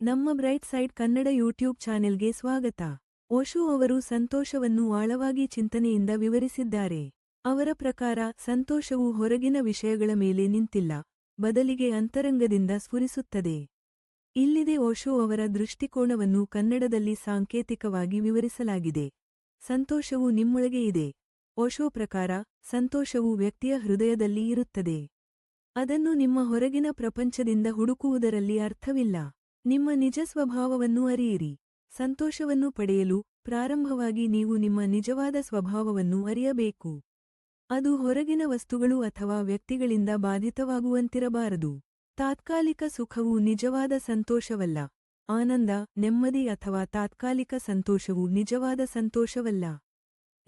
ನಮ್ಮ bright side Kannada YouTube ಚಾನೆಲ್ಗೆ ಸ್ವಾಗತ. ಓಶೋ ಅವರು ಸಂತೋಷವನ್ನು ಆಳವಾಗಿ ಚಿಂತನೆಯಿಂದ ವಿವರಿಸಿದ್ದಾರೆ. ಅವರ ಪ್ರಕಾರ, ಸಂತೋಷವು ಹೊರಗಿನ ವಿಷಯಗಳ ಮೇಲೆ ನಿಂತಿಲ್ಲ, ಬದಲಿಗೆ ಅಂತರಂಗದಿಂದ ಸ್ಫುರಿಸುತ್ತದೆ. ಇಲ್ಲಿದೆ ಓಶೋ ಅವರ ದೃಷ್ಟಿಕೋನವನ್ನು ಕನ್ನಡದಲ್ಲಿ ಸಾಂಕೇತಿಕವಾಗಿ ವಿವರಿಸಲಾಗಿದೆ. ಸಂತೋಷವು ನಿಮ್ಮೊಳಗೆ ಇದೆ. ಓಶೋ ಪ್ರಕಾರ, ಸಂತೋಷವು ವ್ಯಕ್ತಿಯ ಹೃದಯದಲ್ಲಿ ಇರುತ್ತದೆ. ಅದನ್ನು ನಿಮ್ಮ ಹೊರಗಿನ ಪ್ರಪಂಚದಿಂದ ಹುಡುಕುವುದರಲ್ಲಿ ಅರ್ಥವಿಲ್ಲ. ನಿಮ್ಮ ನಿಜ ಸ್ವಭಾವವನ್ನು ಅರಿಯಿರಿ. ಸಂತೋಷವನ್ನು ಪಡೆಯಲು ಪ್ರಾರಂಭವಾಗಿ ನೀವು ನಿಮ್ಮ ನಿಜವಾದ ಸ್ವಭಾವವನ್ನು ಅರಿಯಬೇಕು. ಅದು ಹೊರಗಿನ ವಸ್ತುಗಳು ಅಥವಾ ವ್ಯಕ್ತಿಗಳಿಂದ ಬಾಧಿತವಾಗುವಂತಿರಬಾರದು. ತಾತ್ಕಾಲಿಕ ಸುಖವು ನಿಜವಾದ ಸಂತೋಷವಲ್ಲ. ಆನಂದ, ನೆಮ್ಮದಿ ಅಥವಾ ತಾತ್ಕಾಲಿಕ ಸಂತೋಷವು ನಿಜವಾದ ಸಂತೋಷವಲ್ಲ.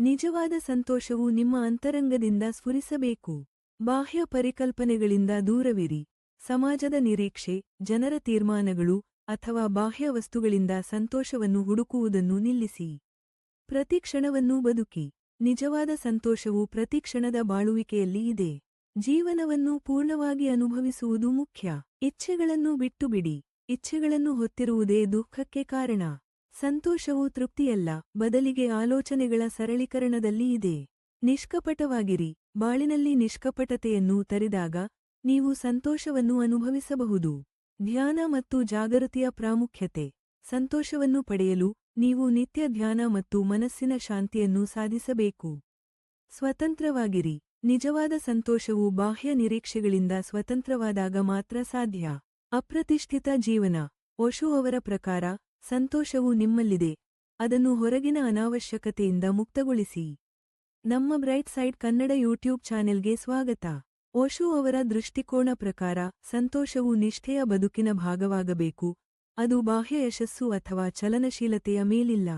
ನಿಜವಾದ ಸಂತೋಷವು ನಿಮ್ಮ ಅಂತರಂಗದಿಂದ ಸ್ಫುರಿಸಬೇಕು. ಬಾಹ್ಯ ಪರಿಕಲ್ಪನೆಗಳಿಂದ ದೂರವಿರಿ. ಸಮಾಜದ ನಿರೀಕ್ಷೆ, ಜನರ ತೀರ್ಮಾನಗಳು ಅಥವಾ ಬಾಹ್ಯ ವಸ್ತುಗಳಿಂದ ಸಂತೋಷವನ್ನು ಹುಡುಕುವುದನ್ನು ನಿಲ್ಲಿಸಿ. ಪ್ರತಿ ಕ್ಷಣವನ್ನೂ ಬದುಕಿ. ನಿಜವಾದ ಸಂತೋಷವು ಪ್ರತಿ ಕ್ಷಣದ ಬಾಳುವಿಕೆಯಲ್ಲಿ ಇದೆ. ಜೀವನವನ್ನು ಪೂರ್ಣವಾಗಿ ಅನುಭವಿಸುವುದು ಮುಖ್ಯ. ಇಚ್ಛೆಗಳನ್ನು ಬಿಟ್ಟುಬಿಡಿ. ಇಚ್ಛೆಗಳನ್ನು ಹೊತ್ತಿರುವುದೇ ದುಃಖಕ್ಕೆ ಕಾರಣ. ಸಂತೋಷವು ತೃಪ್ತಿಯಲ್ಲ, ಬದಲಿಗೆ ಆಲೋಚನೆಗಳ ಸರಳೀಕರಣದಲ್ಲಿ ಇದೆ. ನಿಷ್ಕಪಟವಾಗಿರಿ. ಬಾಳಿನಲ್ಲಿ ನಿಷ್ಕಪಟತೆಯನ್ನು ತರಿದಾಗ ನೀವು ಸಂತೋಷವನ್ನು ಅನುಭವಿಸಬಹುದು. ಧ್ಯಾನ ಮತ್ತು ಜಾಗೃತಿಯ ಪ್ರಾಮುಖ್ಯತೆ. ಸಂತೋಷವನ್ನು ಪಡೆಯಲು ನೀವು ನಿತ್ಯ ಧ್ಯಾನ ಮತ್ತು ಮನಸ್ಸಿನ ಶಾಂತಿಯನ್ನು ಸಾಧಿಸಬೇಕು. ಸ್ವತಂತ್ರವಾಗಿರಿ. ನಿಜವಾದ ಸಂತೋಷವು ಬಾಹ್ಯ ನಿರೀಕ್ಷೆಗಳಿಂದ ಸ್ವತಂತ್ರವಾದಾಗ ಮಾತ್ರ ಸಾಧ್ಯ. ಅಪ್ರತಿಷ್ಠಿತ ಜೀವನ. ಓಶೋ ಅವರ ಪ್ರಕಾರ, ಸಂತೋಷವು ನಿಮ್ಮಲ್ಲಿದೆ. ಅದನ್ನು ಹೊರಗಿನ ಅನಾವಶ್ಯಕತೆಯಿಂದ ಮುಕ್ತಗೊಳಿಸಿ. ನಮ್ಮ ಬ್ರೈಟ್ ಸೈಡ್ ಕನ್ನಡ ಯೂಟ್ಯೂಬ್ ಚಾನೆಲ್ಗೆ ಸ್ವಾಗತ. ಓಶೋ ಅವರ ದೃಷ್ಟಿಕೋನ ಪ್ರಕಾರ ಸಂತೋಷವು ನಿಷ್ಠೆಯ ಬದುಕಿನ ಭಾಗವಾಗಬೇಕು ಅದು ಬಾಹ್ಯ ಯಶಸ್ಸು ಅಥವಾ ಚಲನಶೀಲತೆಯ ಮೇಲಿಲ್ಲ.